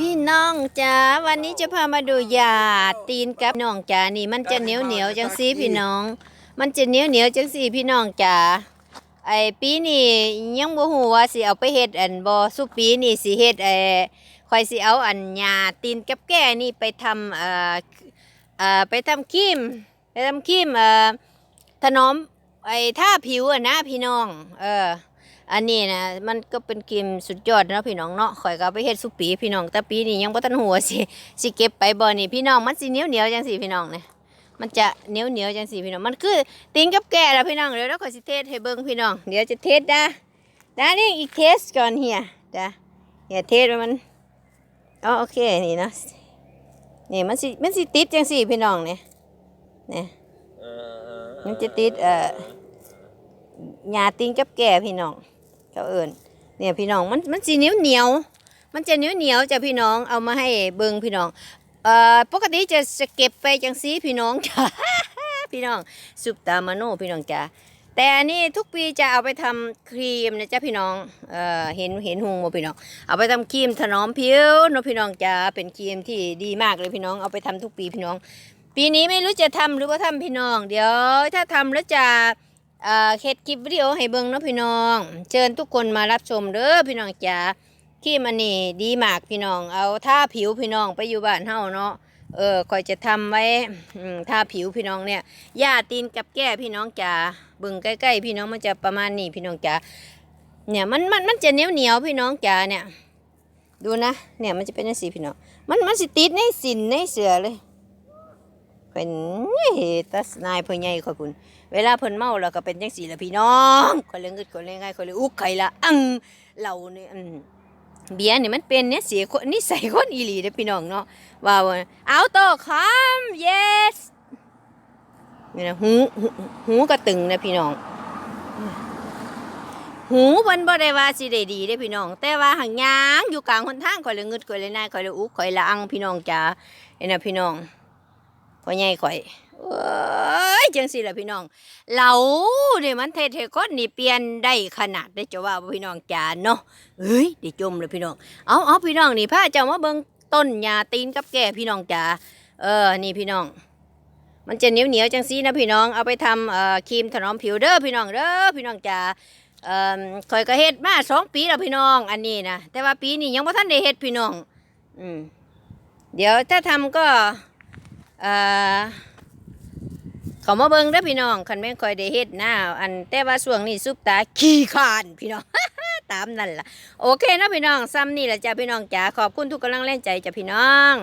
พี่น้องจ๋าวันนี้จะพามาดูยาตีนกับน้องจ๋านี่ มันจะเหนียวเหนียวจังสีพี่น้อง มันจะเหนียวเหนียวจังสีพี่น้องจ๋าไอปีนี้ยังบ่ฮู้ว่าสิเอาไปเฮ็ดอันบ่สุปีนี่สิเฮ็ดไอข่อยสิเอาอันยาตีนกับแก้นี่ไปทำเอ่อเอ่อไปทำครีมไปทำครีมเอ่อถนอมไอท่าผิวอะนะพี่น้อง เออ อันนี้นะมันก็เป็นครีมสุดยอดเนาะพี่น้องเนาะข่อยก็เอาไปเฮ็ดสุปีพี่น้องแต่ปีนี้ยังบ่ทันหัวสิสิเก็บไปบ่นี่พี่น้องมันสิเหนียวเหนียวๆจังสิพี่น้องเนี่ยมันจะเหนียวเหนียวๆจังสิพี่น้องมันคือติงกับแก่แล้วพี่น้องเดี๋ยวเราขอยสิเทสให้เบิ่งพี่น้องเดี๋ยวจะเทสดาดานี่อีกเทสก่อนเฮียดาเฮียเทสว่ามันอ๋อโอเคนี่เนาะนี่มันสิมันสิติดจังสิพี่น้องเนี่ยเนี่ยมันจะติดเอ่อหญ้าติงกับแก่พี่น้อง เขาเอิญเนี่ยพี่น้องมันมันสีเหนียวเหนียวมันจะเหนียวเหนียวจะพี่น้องเอามาให้เบิงพี่น้องเอ่อปกติจะจะเก็บไปจังสีพี่น้องจ้ะพี่น้องซุปตามโนพี่น้องจ้ะแต่อันนี้ทุกปีจะเอาไปทำครีมนะจ๊ะพี่น้องเอ่อเห็นเห็นหุงบ่พี่น้อง เอาไปทำครีมถนอมผิวนะพี่น้องจ้ะเป็นครีมที่ดีมากเลยพี่น้องเอาไปทำทุกปีพี่น้อง ปีนี้ไม่รู้จะทำหรือว่าทำพี่น้อง เดี๋ยว ถ้าทำแล้วจะ เออเฮ็ดคลิปวิดีโอให้เบิ่งเนาะพี่น้อง เชิญทุกคนมารับชมเด้อพี่น้องจ๋าครีมอันนี้ดีมากพี่น้อง เอาท่าผิวพี่น้องไปอยู่บ้านเฮาเนาะเออคอยจะทำไว้ท่าผิวพี่น้องเนี่ยย่าตีนกับแก้พี่น้องจ๋าเบิ่งใกล้ๆพี่น้องมันจะประมาณนี้พี่น้องจ๋าเนี่ยมันมันมันจะเหนียวเหนียวพี่น้องจ๋าเนี่ย ดูนะ เนี่ยมันจะเป็นจังซี่พี่น้อง มันมันสิติดในสินในเสือเลย เป็นตัสนายพ่อใหญ่ขอยคุณ เวลาเพิ่นเมาแล้วก็เป็นจังซี่ละพี่น้องคนเลยงึดคนเลยง่ายคนเลยอุกไข่ละอังเราเนี่ยอืมเบียร์นี่มันเป็นเนี่ยเสียคนนิสัยคนอีหลีเด้อพี่น้องเนาะว่าเอาโตคำ yes นี่นะหูหูกระตึงนะพี่น้อง หูเพิ่นบ่ได้ว่าสิได้ดีเด้พี่น้อง แต่ว่าหังยางอยู่กลางหนทางข่อยเลยงึดข่อยเลยนายข่อยเลยอุกข่อยละอังพี่น้องจ๋าเห็นะพี่น้อง พ่อใหญ่ข่อยเอ้ยจังสิล่ะพี่น้องเหลาเนี่ยมันเทเทคนนี่เปลี่ยนได้ขนาดได้จะว่าพี่น้องจานเนาะเอ้ยด้จมเลยพี่น้องเอาเอาพี่น้องนี่พาเจ้ามาเบิ่งต้นหญ้าตีนกับแก่พี่น้องจ๋าเออนี่พี่น้อง มันจะเหนียวเหนียวจังซี่นะพี่น้องเอาไปทำเอ่อครีมถนอมผิวเด้อพี่น้องเด้อพี่น้องจ๋าเอ่อข่อยก็เฮ็ดมาสองปีแล้วพี่น้อง อันนี้นะแต่ว่าปีนี้ยังบ่ทันได้เฮ็ดพี่น้อง อืมเดี๋ยวถ้าทำก็ เออขามาเบิ่งเด้พี่น้องคันแม่คอยได้เฮ็ดหน้าอันแต่ว่าส่วงนี้ซุปตาขี้ขานพี่น้องตามนั่นล่ะ โอเคนะพี่น้องซ้ำนี่แหละจ้ะพี่น้องจ๋าขอบคุณทุกกำลังแรงใจจ้ะพี่น้อง